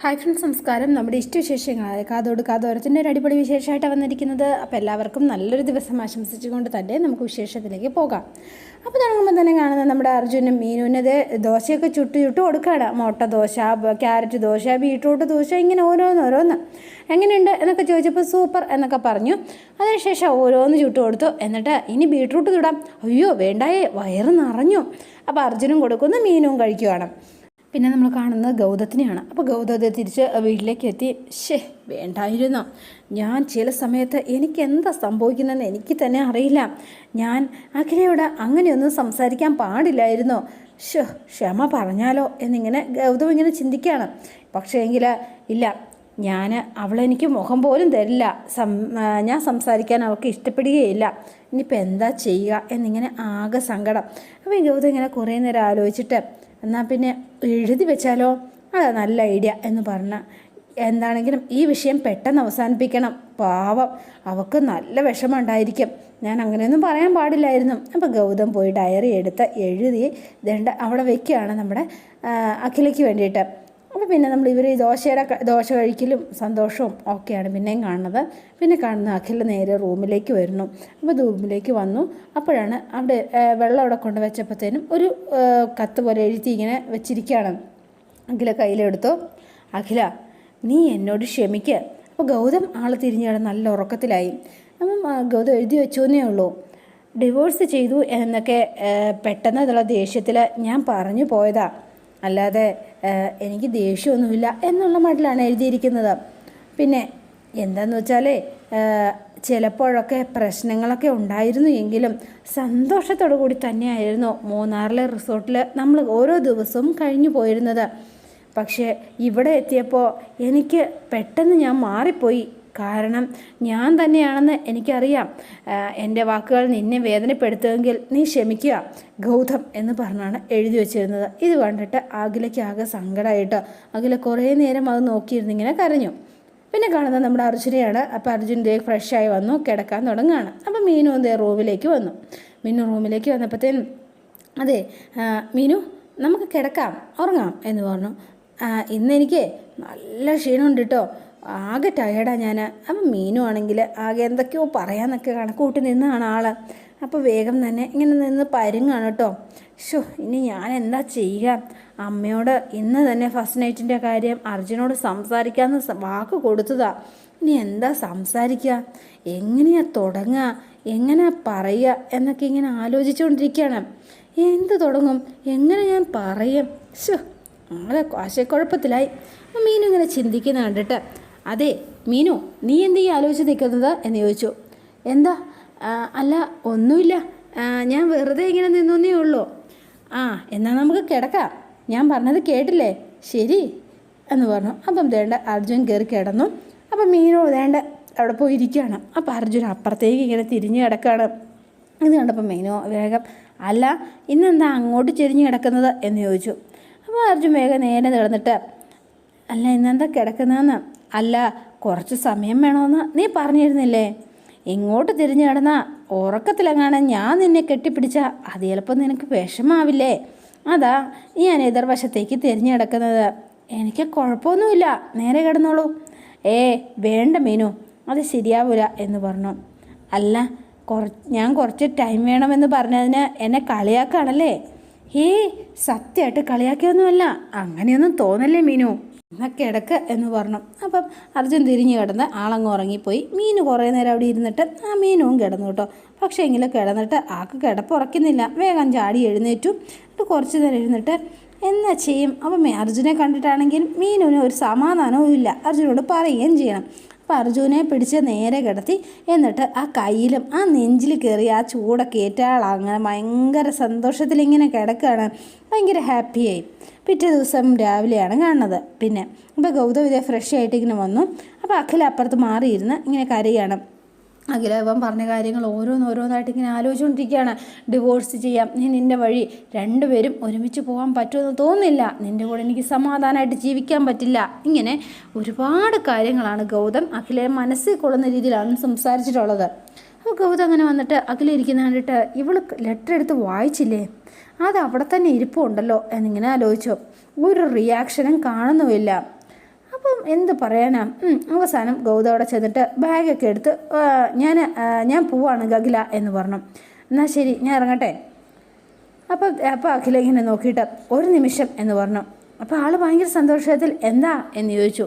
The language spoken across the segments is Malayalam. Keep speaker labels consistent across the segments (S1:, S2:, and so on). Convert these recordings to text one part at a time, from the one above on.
S1: ഹായ് ഫ്രണ്ട്സ് നമസ്കാരം. നമ്മുടെ ഇഷ്ടവിശേഷങ്ങളായ കാതോട് കാതോരത്തിന്റെ ഒരു അടിപൊളി വിശേഷമായിട്ട് വന്നിരിക്കുന്നത്. അപ്പോൾ എല്ലാവർക്കും നല്ലൊരു ദിവസം ആശംസിച്ചുകൊണ്ട് തന്നെ നമുക്ക് വിശേഷത്തിലേക്ക് പോകാം. അപ്പോൾ തുടങ്ങുമ്പോൾ തന്നെ കാണുന്നത് നമ്മുടെ അർജുനും മീനുവിനത് ദോശയൊക്കെ ചുട്ടു ചുട്ട് കൊടുക്കുകയാണ്. മുട്ട ദോശ ക്യാരറ്റ് ദോശ ബീട്രൂട്ട് ദോശ ഇങ്ങനെ ഓരോന്ന് ഓരോന്ന്. എങ്ങനെയുണ്ട് എന്നൊക്കെ ചോദിച്ചപ്പോൾ സൂപ്പർ എന്നൊക്കെ പറഞ്ഞു. അതിനുശേഷം ഓരോന്ന് ചുട്ട് കൊടുത്തു. എന്നിട്ട് ഇനി ബീട്രൂട്ട് ചുടാം. അയ്യോ വേണ്ടായേ വയറ് നിറഞ്ഞു. അപ്പോൾ അർജുനും കൊടുക്കുന്നു മീനും കഴിക്കുവാണ്. പിന്നെ നമ്മൾ കാണുന്നത് ഗൗതത്തിനെയാണ്. അപ്പോൾ ഗൗതത്തെ തിരിച്ച് വീട്ടിലേക്ക് എത്തി. ഷേ വേണ്ടായിരുന്നു. ഞാൻ ചില സമയത്ത് എനിക്ക് എന്താ സംഭവിക്കുന്നതെന്ന് എനിക്ക് തന്നെ അറിയില്ല. ഞാൻ അഖിലയോട് അങ്ങനെയൊന്നും സംസാരിക്കാൻ പാടില്ലായിരുന്നു. ഷോ ക്ഷമ പറഞ്ഞാലോ എന്നിങ്ങനെ ഗൗതം ഇങ്ങനെ ചിന്തിക്കുകയാണ്. പക്ഷേ എങ്കിൽ ഇല്ല ഞാൻ അവളെനിക്ക് മുഖം പോലും തരില്ല. സം ഞാൻ സംസാരിക്കാൻ അവൾക്ക് ഇഷ്ടപ്പെടുകയില്ല. ഇനിയിപ്പോൾ എന്താ ചെയ്യുക എന്നിങ്ങനെ ആകെ സങ്കടം. അപ്പോൾ ഗൗതം ഇങ്ങനെ കുറേ നേരം ആലോചിച്ചിട്ട് എന്നാൽ പിന്നെ എഴുതി വെച്ചാലോ? അതാ നല്ല ഐഡിയ എന്ന് പറഞ്ഞ എന്താണെങ്കിലും ഈ വിഷയം പെട്ടെന്ന് അവസാനിപ്പിക്കണം. പാവം. അവൾക്ക് നല്ല വിഷമമുണ്ടായിരിക്കും. ഞാൻ അങ്ങനെയൊന്നും പറയാൻ പാടില്ലായിരുന്നു. അപ്പോൾ ഗൗതം പോയി ഡയറി എടുത്ത് എഴുതി ദണ്ട അവിടെ വെക്കുകയാണ് നമ്മുടെ അഖിലയ്ക്ക് വേണ്ടിയിട്ട്. അപ്പോൾ പിന്നെ നമ്മൾ ഇവർ ദോശയുടെ ദോശ കഴിക്കലും സന്തോഷവും ഒക്കെയാണ് പിന്നെയും കാണുന്നത്. പിന്നെ കാണുന്ന അഖില നേരെ റൂമിലേക്ക് വരുന്നു. അപ്പോൾ റൂമിലേക്ക് വന്നു. അപ്പോഴാണ് അവിടെ വെള്ളം അവിടെ കൊണ്ട് വെച്ചപ്പോഴത്തേനും ഒരു കത്ത് പോലെ എഴുതി ഇങ്ങനെ വെച്ചിരിക്കുകയാണ്. അഖില കയ്യിലെടുത്തു. അഖില നീ എന്നോട് ക്ഷമിക്ക്. അപ്പോൾ ഗൗതം ആൾ തിരിഞ്ഞവിടെ നല്ല ഉറക്കത്തിലായി. അപ്പം ഗൗതം എഴുതി വെച്ചോന്നേ ഉള്ളൂ. ഡിവോഴ്സ് ചെയ്തു എന്നൊക്കെ പെട്ടെന്ന് ദേഷ്യത്തിൽ ഞാൻ പറഞ്ഞു പോയതാ. അല്ലാതെ എനിക്ക് ദേഷ്യമൊന്നുമില്ല എന്നുള്ള മട്ടിലാണ് എഴുതിയിരിക്കുന്നത്. പിന്നെ എന്താന്ന് വെച്ചാലേ ചിലപ്പോഴൊക്കെ പ്രശ്നങ്ങളൊക്കെ ഉണ്ടായിരുന്നു എങ്കിലും സന്തോഷത്തോടു കൂടി തന്നെയായിരുന്നു മൂന്നാറിലെ റിസോർട്ടിൽ നമ്മൾ ഓരോ ദിവസവും കഴിഞ്ഞു പോയിരുന്നത്. പക്ഷേ ഇവിടെ എത്തിയപ്പോൾ എനിക്ക് പെട്ടെന്ന് ഞാൻ മാറിപ്പോയി. കാരണം ഞാൻ തന്നെയാണെന്ന് എനിക്കറിയാം. എന്റെ വാക്കുകൾ നിന്നെ വേദനപ്പെടുത്തുമെങ്കിൽ നീ ക്ഷമിക്കുക ഗൗതം എന്ന് പറഞ്ഞാണ് എഴുതി വെച്ചിരുന്നത്. ഇത് കണ്ടിട്ട് അഖിലയ്ക്ക് ആകെ സങ്കടമായിട്ട് അഖില കുറേ നേരം അത് നോക്കിയിരുന്നിങ്ങനെ കരഞ്ഞു. പിന്നെ കാണുന്നത് നമ്മുടെ അർജുനെയാണ്. അപ്പോൾ അർജുൻ ദേ ഫ്രഷായി വന്നു കിടക്കാൻ തുടങ്ങുകയാണ്. അപ്പോൾ മീനു ദേ റൂമിലേക്ക് വന്നു. മീനു റൂമിലേക്ക് വന്നപ്പോഴത്തേനും അതെ മീനു നമുക്ക് കിടക്കാം ഉറങ്ങാം എന്ന് പറഞ്ഞു. ഇന്നെനിക്ക് നല്ല ക്ഷീണമുണ്ട് കേട്ടോ ആകെ ടയേർഡാണ് ഞാൻ അപ്പം മീനു ആണെങ്കിൽ ആകെ എന്തൊക്കെയോ പറയാമെന്നൊക്കെ കണക്കൂട്ടി നിന്നാണ് ആൾ അപ്പോൾ വേഗം തന്നെ ഇങ്ങനെ നിന്ന് പരുങ്ങാണ് കേട്ടോ ഷോ ഇനി ഞാൻ എന്താ ചെയ്യുക അമ്മയോട് ഇന്ന് തന്നെ ഫസ്റ്റ് നൈറ്റിന്റെ കാര്യം അർജുനോട് സംസാരിക്കാമെന്ന് വാക്ക് കൊടുത്തതാ. ഇനി എന്താ സംസാരിക്കുക എങ്ങനെയാ തുടങ്ങുക എങ്ങനെയാ പറയുക എന്നൊക്കെ ഇങ്ങനെ ആലോചിച്ചുകൊണ്ടിരിക്കുകയാണ് എന്ത് തുടങ്ങും? എങ്ങനെ ഞാൻ പറയും? ഷോ ആകെ ആശയക്കുഴപ്പത്തിലായി മീനിങ്ങനെ ചിന്തിക്കുന്ന കണ്ടിട്ട് അതെ മീനു നീ എന്ത് ഈ ആലോചിച്ച് നിൽക്കുന്നത്? എന്ന് ചോദിച്ചു. എന്താ? അല്ല ഒന്നുമില്ല. ഞാൻ വെറുതെ ഇങ്ങനെ നിന്നേ ഉള്ളൂ. ആ എന്നാൽ നമുക്ക് കിടക്കാം. ഞാൻ പറഞ്ഞത് കേട്ടില്ലേ? ശരി എന്ന് പറഞ്ഞു. അപ്പം ദേണ്ട അർജുൻ കയറി കിടന്നു. അപ്പം മീനു ദേണ്ട അവിടെ പോയി ഇരിക്കുകയാണ് അപ്പം അർജുൻ അപ്പുറത്തേക്ക് ഇങ്ങനെ തിരിഞ്ഞ് കിടക്കുകയാണ്. ഇത് കണ്ടപ്പോൾ മീനു വേഗം അല്ല ഇന്നെന്താ അങ്ങോട്ട് ചെരിഞ്ഞ് കിടക്കുന്നത്? എന്ന് ചോദിച്ചു. അപ്പോൾ അർജുൻ വേഗം നേരെ നടന്നിട്ട് അല്ല ഇന്നെന്താ കിടക്കുന്നതെന്ന്? അല്ല കുറച്ച് സമയം വേണമെന്ന് നീ പറഞ്ഞിരുന്നില്ലേ? ഇങ്ങോട്ട് തിരിഞ്ഞു കിടന്ന ഉറക്കത്തിലെങ്ങാണ് ഞാൻ നിന്നെ കെട്ടിപ്പിടിച്ച. അത് ചിലപ്പോൾ നിനക്ക് വിഷമാവില്ലേ? അതാ ഞാൻ എതിർവശത്തേക്ക് തിരിഞ്ഞു കിടക്കുന്നത് എനിക്ക് കുഴപ്പമൊന്നുമില്ല. നേരെ കിടന്നോളൂ. ഏ വേണ്ട മീനു. അത് ശരിയാവില്ല എന്ന് പറഞ്ഞു. അല്ല കുറ ഞാൻ കുറച്ച് ടൈം വേണമെന്ന് പറഞ്ഞതിന് എന്നെ കളിയാക്കാണല്ലേ? ഏ സത്യമായിട്ട് കളിയാക്കിയൊന്നുമല്ല. അങ്ങനെയൊന്നും തോന്നല്ലേ മീനു? എന്നാ കിടക്ക് എന്ന് പറഞ്ഞു. അപ്പം അർജുൻ തിരിഞ്ഞു കിടന്ന് ആളങ്ങ് ഉറങ്ങിപ്പോയി. മീൻ കുറേ നേരം അവിടെ ഇരുന്നിട്ട് ആ മീനും കിടന്നു കേട്ടോ. പക്ഷേ എങ്കിലും കിടന്നിട്ട് ആൾക്ക് കിടപ്പ് ഉറക്കുന്നില്ല. വേഗം ചാടി എഴുന്നേറ്റു. എന്നിട്ട് കുറച്ച് നേരം എഴുന്നിട്ട് എന്നാ ചെയ്യും? അപ്പം അർജുനെ കണ്ടിട്ടാണെങ്കിൽ മീനുവിന് ഒരു സമാധാനവും ഇല്ല അർജുനോട് പറയുകയും ചെയ്യണം. അപ്പം അർജുനെ പിടിച്ച് നേരെ കിടത്തി. എന്നിട്ട് ആ കയ്യിലും ആ നെഞ്ചിൽ കയറി ആ ചൂടൊക്കെ ഏറ്റാൾ അങ്ങനെ ഭയങ്കര സന്തോഷത്തിൽ ഇങ്ങനെ കിടക്കുകയാണ് ഭയങ്കര ഹാപ്പിയായി. പിറ്റേ ദിവസം രാവിലെയാണ് കാണുന്നത്. പിന്നെ അപ്പോൾ ഗൗതം ഫ്രഷ് ആയിട്ട് ഇങ്ങനെ വന്നു. അപ്പോൾ അഖില അപ്പുറത്ത് മാറിയിരുന്ന് ഇങ്ങനെ കരയാണ്. അഖില ഇവൻ പറഞ്ഞ കാര്യങ്ങൾ ഓരോന്നോരോന്നായിട്ട് ഇങ്ങനെ ആലോചിച്ചുകൊണ്ടിരിക്കുകയാണ്. ഡിവോഴ്സ് ചെയ്യാം. നീ നിന്റെ വഴി രണ്ടുപേരും ഒരുമിച്ച് പോകാൻ പറ്റുമെന്ന് തോന്നുന്നില്ല. നിന്റെ കൂടെ എനിക്ക് സമാധാനമായിട്ട് ജീവിക്കാൻ പറ്റില്ല. ഇങ്ങനെ ഒരുപാട് കാര്യങ്ങളാണ് ഗൗതം അഖിലെ മനസ്സിൽ കൊള്ളുന്ന രീതിയിലാണ് സംസാരിച്ചിട്ടുള്ളത്. അപ്പോൾ ഗൗതം അങ്ങനെ വന്നിട്ട് അഖില ഇരിക്കുന്ന കണ്ടിട്ട് ഇവൾ ലെറ്റർ എടുത്ത് വായിച്ചില്ലേ? അത് അവിടെ തന്നെ ഇരിപ്പുണ്ടല്ലോ എന്നിങ്ങനെ ആലോചിച്ചു. ഒരു റിയാക്ഷനും കാണുന്നുമില്ല. അപ്പം എന്ത് പറയാനാ? അവസാനം ഗൗതം അവിടെ ചെന്നിട്ട് ബാഗൊക്കെ എടുത്ത് ഞാൻ ഞാൻ പോവാണ് ഗഗില എന്ന് പറഞ്ഞു. എന്നാൽ ശരി ഞാൻ ഇറങ്ങട്ടെ. അപ്പം അപ്പം അഖില ഇങ്ങനെ നോക്കിയിട്ട് ഒരു നിമിഷം എന്ന് പറഞ്ഞു. അപ്പോൾ ആൾ ഭയങ്കര സന്തോഷത്തിൽ എന്താ എന്ന് ചോദിച്ചു.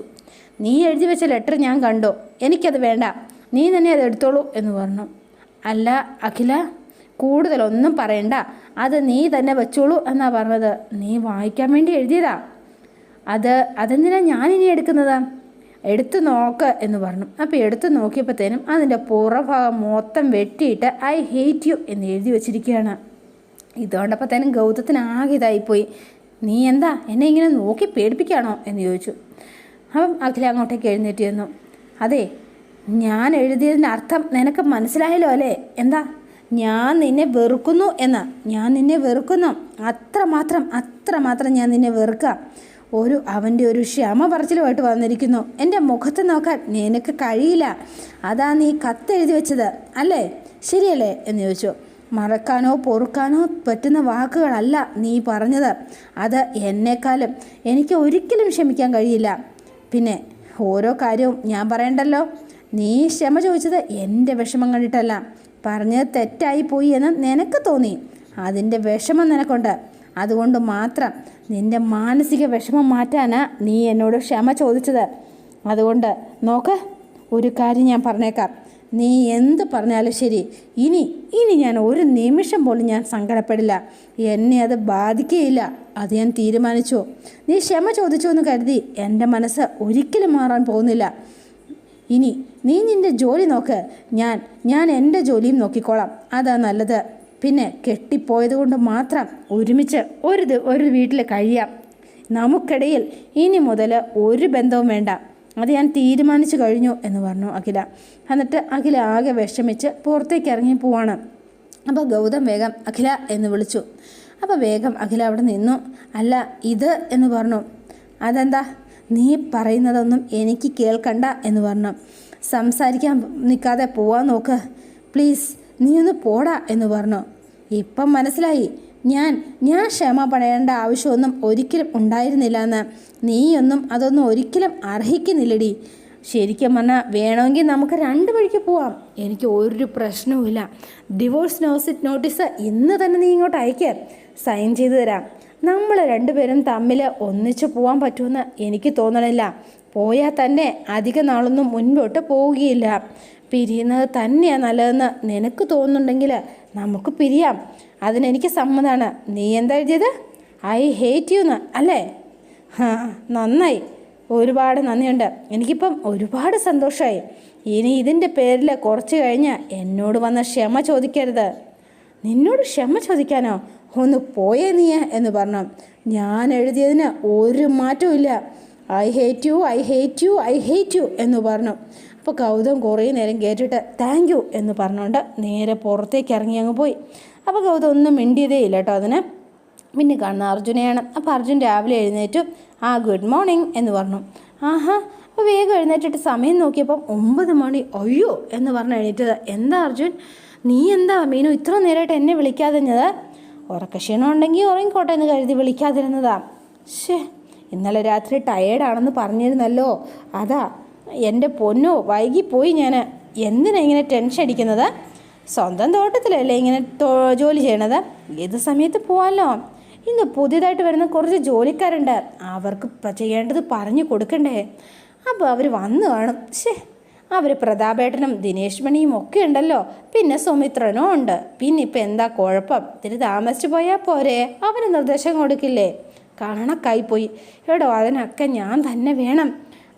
S1: നീ എഴുതി വെച്ച ലെറ്റർ ഞാൻ കണ്ടു. എനിക്കത് വേണ്ട. നീ തന്നെ അത് എടുത്തോളൂ എന്ന് പറഞ്ഞു. അല്ല അഖില കൂടുതലൊന്നും പറയണ്ട. അത് നീ തന്നെ വെച്ചോളൂ എന്നാ പറഞ്ഞത്. നീ വായിക്കാൻ വേണ്ടി എഴുതിയതാ? അത് അതെന്തിനാ ഞാനിനി എടുക്കുന്നത്? എടുത്ത് നോക്ക് എന്ന് പറഞ്ഞു. അപ്പോൾ എടുത്തു നോക്കിയപ്പോഴത്തേനും അതിന്റെ പുറഭാഗം മൊത്തം വെട്ടിയിട്ട് ഐ ഹേറ്റ് യു എന്ന് എഴുതി വെച്ചിരിക്കുകയാണ്. ഇതുകൊണ്ടപ്പോഴത്തേനും ഗൗതത്തിന് ആകെ ഇതായിപ്പോയി. നീ എന്താ എന്നെ ഇങ്ങനെ നോക്കി പേടിപ്പിക്കുകയാണോ എന്ന് ചോദിച്ചു. അപ്പം അഖില അങ്ങോട്ടേക്ക് എഴുന്നേറ്റ് ചെന്നു. അതെ ഞാൻ എഴുതിയതിന്റെ അർത്ഥം നിനക്ക് മനസ്സിലായല്ലോ അല്ലേ? എന്താ? ഞാൻ നിന്നെ വെറുക്കുന്നു എന്ന്. ഞാൻ നിന്നെ വെറുക്കുന്നു. അത്രമാത്രം അത്രമാത്രം ഞാൻ നിന്നെ വെറുക്കാം ഒരു അവന്റെ ഒരു ക്ഷമ പറച്ചിലുമായിട്ട് വന്നിരിക്കുന്നു. എന്റെ മുഖത്ത് നോക്കാൻ നിനക്ക് കഴിയില്ല. അതാ നീ കത്തെഴുതി വെച്ചത് അല്ലേ? ശരിയല്ലേ? എന്ന് ചോദിച്ചു. മറക്കാനോ പൊറുക്കാനോ പറ്റുന്ന വാക്കുകളല്ല നീ പറഞ്ഞത്. അത് എന്നെക്കാളും എനിക്ക് ഒരിക്കലും ക്ഷമിക്കാൻ കഴിയില്ല. പിന്നെ ഓരോ കാര്യവും ഞാൻ പറയണ്ടല്ലോ? നീ ക്ഷമ ചോദിച്ചത് എന്റെ വിഷമം കണ്ടിട്ടല്ല. പറഞ്ഞത് തെറ്റായി പോയി എന്ന് നിനക്ക് തോന്നി. അതിന്റെ വിഷമം നിനക്കുണ്ട്. അതുകൊണ്ട് മാത്രം നിന്റെ മാനസിക വിഷമം മാറ്റാനാ നീ എന്നോട് ക്ഷമ ചോദിച്ചത്. അതുകൊണ്ട് നോക്ക് ഒരു കാര്യം ഞാൻ പറഞ്ഞേക്കാം. നീ എന്ത് പറഞ്ഞാലും ശരി. ഇനി ഇനി ഞാൻ ഒരു നിമിഷം പോലും ഞാൻ സങ്കടപ്പെടില്ല. എന്നെ അത് ബാധിക്കുകയില്ല. അത് ഞാൻ തീരുമാനിച്ചു. നീ ക്ഷമ ചോദിച്ചു എന്ന് കരുതി എന്റെ മനസ്സ് ഒരിക്കലും മാറാൻ പോകുന്നില്ല. ഇനി നീ നിന്റെ ജോലി നോക്ക്. ഞാൻ ഞാൻ എന്റെ ജോലിയും നോക്കിക്കോളാം. അതാ നല്ലത്. പിന്നെ കെട്ടിപ്പോയത് കൊണ്ട് മാത്രം ഒരുമിച്ച് ഒരു ഒരു വീട്ടിൽ കഴിയാം. നമുക്കിടയിൽ ഇനി മുതൽ ഒരു ബന്ധവും വേണ്ട. അത് ഞാൻ തീരുമാനിച്ചു കഴിഞ്ഞു എന്ന് പറഞ്ഞു അഖില. എന്നിട്ട് അഖില ആകെ വിഷമിച്ച് പുറത്തേക്ക് ഇറങ്ങി പോവാണ്. അപ്പോൾ ഗൗതം വേഗം അഖില എന്ന് വിളിച്ചു. അപ്പോൾ വേഗം അഖില അവിടെ നിന്നു. അല്ല ഇത് എന്ന് പറഞ്ഞു. അതെന്താ? നീ പറയുന്നതൊന്നും എനിക്ക് കേൾക്കണ്ട എന്ന് പറഞ്ഞു. സംസാരിക്കാൻ നിൽക്കാതെ പോവാൻ നോക്ക്. പ്ലീസ് നീ ഒന്ന് പോടാ എന്ന് പറഞ്ഞു. ഇപ്പം മനസ്സിലായി. ഞാൻ ഞാൻ ക്ഷമ പണയേണ്ട ആവശ്യമൊന്നും ഒരിക്കലും ഉണ്ടായിരുന്നില്ല എന്ന് നീയൊന്നും അതൊന്നും ഒരിക്കലും അർഹിക്കുന്നില്ലടി. ശരിക്കും പറഞ്ഞാൽ വേണമെങ്കിൽ നമുക്ക് രണ്ട് വഴിക്ക് പോവാം. എനിക്ക് ഒരു പ്രശ്നവുമില്ല ഡിവോഴ്സ് നോസിറ്റ് നോട്ടീസ് ഇന്ന് തന്നെ നീ ഇങ്ങോട്ട് അയക്കുക സൈൻ ചെയ്തു തരാം. നമ്മൾ രണ്ടുപേരും തമ്മിൽ ഒന്നിച്ച് പോകാൻ പറ്റുമെന്ന് എനിക്ക് തോന്നണില്ല. പോയാൽ തന്നെ അധിക നാളൊന്നും മുൻപോട്ട് പോവുകയില്ല. പിരിയുന്നത് തന്നെയാണ് നല്ലതെന്ന് നിനക്ക് തോന്നുന്നുണ്ടെങ്കിൽ നമുക്ക് പിരിയാം. അതിനെനിക്ക് സമ്മതമാണ് നീ എന്താ എഴുതിയത്? ഐ ഹേറ്റ് യു എന്ന് അല്ലേ? നന്നായി. ഒരുപാട് നന്ദിയുണ്ട്. എനിക്കിപ്പം ഒരുപാട് സന്തോഷമായി ഇനി ഇതിന്റെ പേരിൽ കുറച്ച് കഴിഞ്ഞ് എന്നോട് വന്ന് ക്ഷമ ചോദിക്കരുത്. നിന്നോട് ക്ഷമ ചോദിക്കാനോ? ഒന്ന് പോയേ നീ എന്ന് പറഞ്ഞു. ഞാൻ എഴുതിയതിന് ഒരു മാറ്റവും ഇല്ല I hate you I hate you I hate you എന്ന് പറഞ്ഞു. അപ്പോൾ ഗൗതം കുറേ നേരം കേട്ടിട്ട് താങ്ക് യു എന്ന് പറഞ്ഞുകൊണ്ട് നേരെ പുറത്തേക്ക് ഇറങ്ങി അങ്ങ് പോയി. അപ്പോൾ ഗൗതം ഒന്നും മിണ്ടിയതേ ഇല്ല കേട്ടോ അതിന്. പിന്നെ കാണുന്ന അർജുനെയാണ്. അപ്പോൾ അർജുൻ രാവിലെ എഴുന്നേറ്റു. ആ ഗുഡ് മോർണിംഗ് എന്ന് പറഞ്ഞു. ആഹാ അപ്പോൾ വേഗം എഴുന്നേറ്റിട്ട് സമയം നോക്കിയപ്പം ഒമ്പത് മണി. അയ്യോ എന്ന് പറഞ്ഞ് എഴുന്നേറ്റത് എന്താ അർജുൻ? നീ എന്താ മീനു ഇത്ര നേരമായിട്ട് എന്നെ വിളിക്കാതിരുന്നത്? ഉറക്കക്ഷീണം ഉണ്ടെങ്കിൽ ഉറങ്ങിക്കോട്ടെ എന്ന് കരുതി വിളിക്കാതിരുന്നതാ. ശേ ഇന്നലെ രാത്രി ടയേർഡാണെന്ന് പറഞ്ഞിരുന്നല്ലോ. അതാ എന്റെ പൊന്നോ വൈകിപ്പോയി ഞാൻ എന്തിനാ ഇങ്ങനെ ടെൻഷൻ അടിക്കുന്നത്? സ്വന്തം തോട്ടത്തിലല്ലേ ഇങ്ങനെ ജോലി ചെയ്യണത്? ഏത് സമയത്ത് പോവാമല്ലോ ഇന്ന് പുതിയതായിട്ട് വരുന്ന കുറച്ച് ജോലിക്കാരുണ്ട്. അവർക്ക് ചെയ്യേണ്ടത് പറഞ്ഞു കൊടുക്കണ്ടേ. അപ്പോൾ അവർ വന്നു കാണും. ശേ അവർ പ്രതാപേട്ടനും ദിനേശ് മണിയും ഒക്കെ ഉണ്ടല്ലോ. പിന്നെ സുമിത്രനും ഉണ്ട്. പിന്നെ ഇപ്പം എന്താ കുഴപ്പം? ഇത്തിരി താമസിച്ചു പോയാൽ പോരെ. അവന് നിർദ്ദേശം കൊടുക്കില്ലേ? കണക്കായി പോയി എടോ അതിനൊക്കെ ഞാൻ തന്നെ വേണം.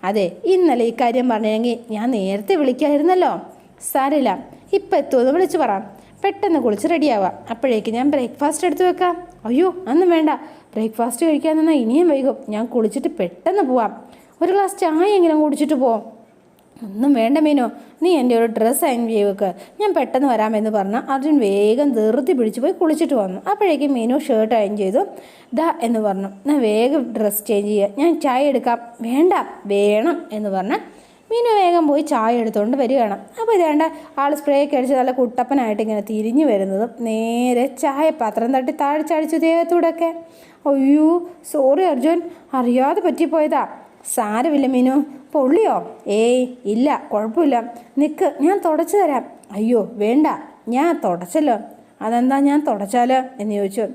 S1: അതെ ഇന്നലെ ഈ കാര്യം പറഞ്ഞെങ്കിൽ ഞാൻ നേരത്തെ വിളിക്കായിരുന്നല്ലോ. സാരില്ല ഇപ്പം എത്തുമെന്ന് വിളിച്ചു പറ. പെട്ടെന്ന് കുളിച്ച് റെഡിയാവാം. അപ്പോഴേക്ക് ഞാൻ ബ്രേക്ക്ഫാസ്റ്റ് എടുത്ത് വെക്കാം. അയ്യോ അന്നും വേണ്ട. ബ്രേക്ക്ഫാസ്റ്റ് കഴിക്കാൻ നിന്നാൽ ഇനിയും വൈകും. ഞാൻ കുളിച്ചിട്ട് പെട്ടെന്ന് പോവാം. ഒരു ഗ്ലാസ് ചായ എങ്കിലും കുടിച്ചിട്ട് പോവാം ഒന്നും വേണ്ട മീനു. നീ എന്റെ ഒരു ഡ്രസ്സ് അയൺ ചെയ്യുക ഞാൻ പെട്ടെന്ന് വരാമെന്ന് പറഞ്ഞ് അർജുൻ വേഗം ധൃതി പിടിച്ച് പോയി കുളിച്ചിട്ട് വന്നു. അപ്പോഴേക്കും മീനു ഷർട്ട് അയൻ ചെയ്തു. ദ എന്ന് പറഞ്ഞു. ഞാൻ വേഗം ഡ്രസ്സ് ചേഞ്ച് ചെയ്യുക. ഞാൻ ചായ എടുക്കാം. വേണ്ട വേണം എന്ന് പറഞ്ഞ് മീനു വേഗം പോയി ചായ എടുത്തുകൊണ്ട് വരികയാണ്. അപ്പോൾ ഇതേണ്ട ആൾ സ്പ്രേ ഒക്കെ അടിച്ച് നല്ല കുട്ടപ്പനായിട്ട് ഇങ്ങനെ തിരിഞ്ഞു വരുന്നതും നേരെ ചായ പാത്രം തട്ടി താഴ്ച അടിച്ചു ദേഹത്തൂടെ ഒക്കെ. അയ്യോ സോറി അർജുൻ. അറിയാതെ പറ്റിപ്പോയതാ. സാരമില്ല മീനു. പൊള്ളിയോ? ഏയ് ഇല്ല കുഴപ്പമില്ല. നിൽക്ക് ഞാൻ തുടച്ചു തരാം. അയ്യോ വേണ്ട ഞാൻ തുടച്ചല്ലോ. അതെന്താ ഞാൻ തുടച്ചാലോ? എന്ന് ചോദിച്ചു.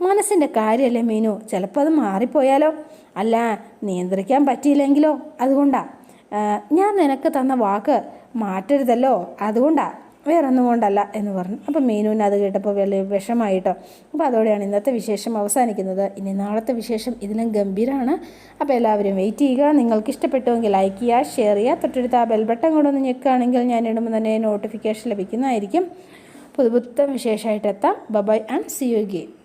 S1: മനസ്സിന്റെ കാര്യമല്ലേ മീനു ചിലപ്പോൾ അത് മാറിപ്പോയാലോ? അല്ല നിയന്ത്രിക്കാൻ പറ്റിയില്ലെങ്കിലോ? അതുകൊണ്ടാ. ഞാൻ നിനക്ക് തന്ന വാക്ക് മാറ്റരുതല്ലോ. അതുകൊണ്ടാ. വേറെ ഒന്നും കൊണ്ടല്ല എന്ന് പറഞ്ഞു. അപ്പം മീനുവിന് അത് കേട്ടപ്പോൾ വലിയ വിഷമായിട്ടോ. അപ്പോൾ അതോടെയാണ് ഇന്നത്തെ വിശേഷം അവസാനിക്കുന്നത്. ഇനി നാളത്തെ വിശേഷം ഇതിലും ഗംഭീരമാണ് അപ്പോൾ എല്ലാവരും വെയിറ്റ് ചെയ്യുക. നിങ്ങൾക്ക് ഇഷ്ടപ്പെട്ടുവെങ്കിൽ ലൈക്ക് ചെയ്യുക ഷെയർ ചെയ്യുക. തൊട്ടടുത്ത് ആ ബെൽബട്ടൺ കൂടെ ഒന്ന് ഞെക്കുകയാണെങ്കിൽ ഞാൻ ഇടുമ്പോൾ തന്നെ നോട്ടിഫിക്കേഷൻ ലഭിക്കുന്നതായിരിക്കും. പുതുപുത്തൻ വിശേഷമായിട്ട് എത്താം. Bye bye and see you again